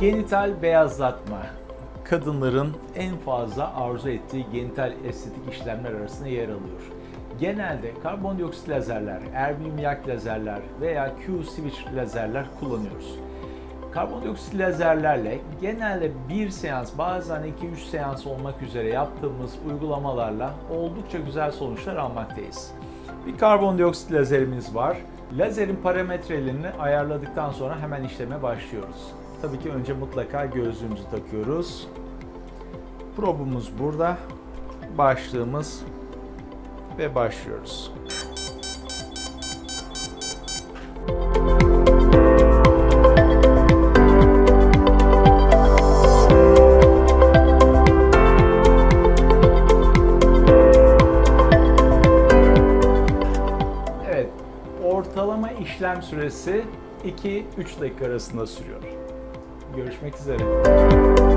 Genital beyazlatma kadınların en fazla arzu ettiği genital estetik işlemler arasında yer alıyor. Genelde karbondioksit lazerler, erbium yak lazerler veya Q-switch lazerler kullanıyoruz. Karbondioksit lazerlerle genelde bir seans bazen 2-3 seans olmak üzere yaptığımız uygulamalarla oldukça güzel sonuçlar almaktayız. Bir karbondioksit lazerimiz var. Lazerin parametrelerini ayarladıktan sonra hemen işleme başlıyoruz. Tabii ki önce mutlaka gözlüğümüzü takıyoruz. Probumuz burada. Başlığımız ve başlıyoruz. Evet, ortalama işlem süresi 2-3 dakika arasında sürüyor. Görüşmek üzere.